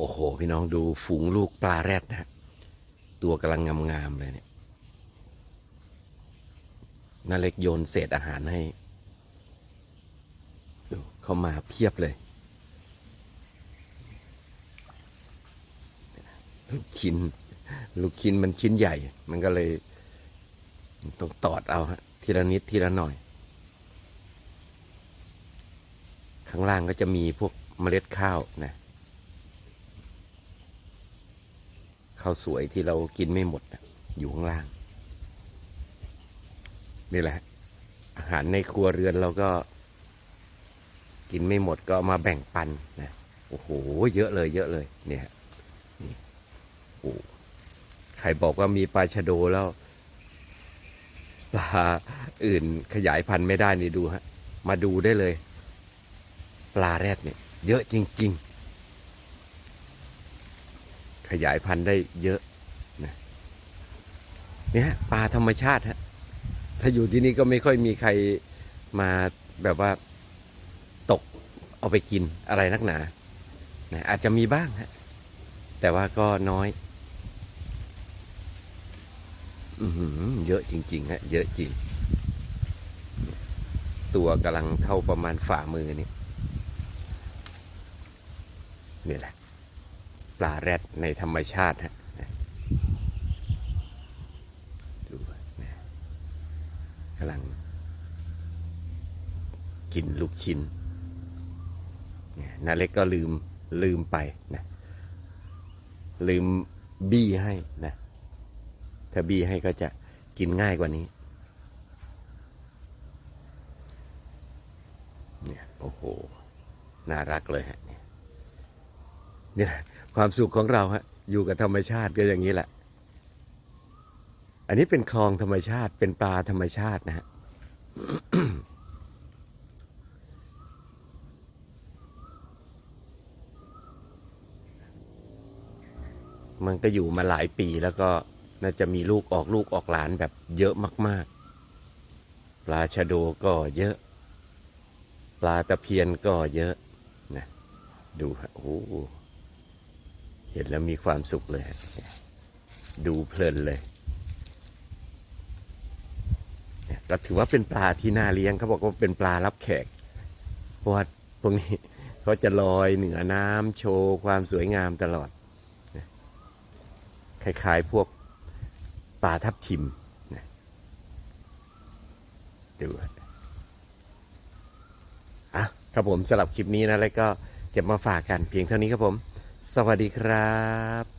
โอ้โห พี่น้องดูฝูงลูกปลาแรดนะฮะตัวกำลังงามๆเลยเนี่ยนาเล็กโยนเศษอาหารให้ดูเข้ามาเพียบเลย ลูกชิ้น ลูกชิ้นมันชิ้นใหญ่ มันก็เลยต้องตอดเอาฮะทีละนิดทีละหน่อย ข้างล่างก็จะมีพวกเมล็ดข้าวนะ ข้าวสวยที่เรากินไม่หมดอยู่ข้างล่าง นี่แหละ อาหารในครัวเรือนเราก็ กินไม่หมดก็มาแบ่งปันนะโอ้โห เยอะเลยเยอะเลย เนี่ยนี่โอ้ใครบอกว่ามีปลาชะโดแล้วปลาอื่นขยายพันธุ์ไม่ได้นี่ดูฮะ มาดูได้เลย ปลาแรดเนี่ย เยอะจริง ๆ ขยายพันธุ์ได้เยอะนะเนี่ยปลาธรรมชาติฮะถ้าอยู่ที่นี่ก็ไม่ค่อยมีใครมาแบบว่าตกเอาไปกินอะไรนักหนานะอาจจะมีบ้างฮะแต่ว่าก็น้อยอือหือเยอะจริงๆฮะเยอะจริง ตัวกำลังเท่าประมาณฝ่ามือนี่นี่แหละ ปลาแรดในธรรมชาติฮะดูนะกำลัง กินลูกชิ้นนาเล็กก็ลืมลืมไปนะลืมบี้ให้นะถ้าบี้ให้ก็จะกินง่ายกว่านี้เนี่ยโอ้โห น่ารักเลยฮะเนี่ย ความสุขของเราฮะอยู่กับธรรมชาติก็อย่างนี้แหละ อันนี้เป็นคลองธรรมชาติเป็นปลาธรรมชาตินะฮะมันก็อยู่มาหลายปีแล้วก็น่าจะมีลูกออกลูกออกหลานแบบเยอะมาก ๆ ปลาชะโดก็เยอะ ปลาตะเพียนก็เยอะนะดูฮะโอ้ เห็นแล้วมีความสุขเลย ดูเพลินเลยเนี่ยก็ถือว่าเป็นปลาที่น่าเลี้ยงเขาบอกว่าเป็นปลารับแขกเพราะว่าพวกนี้เขาจะลอยเหนือน้ำโชว์ความสวยงามตลอด คล้ายๆพวกปลาทับทิมดูอะครับผมสำหรับคลิปนี้นะแล้วก็เก็บมาฝากกันเพียงเท่านี้ครับผม สวัสดีครับ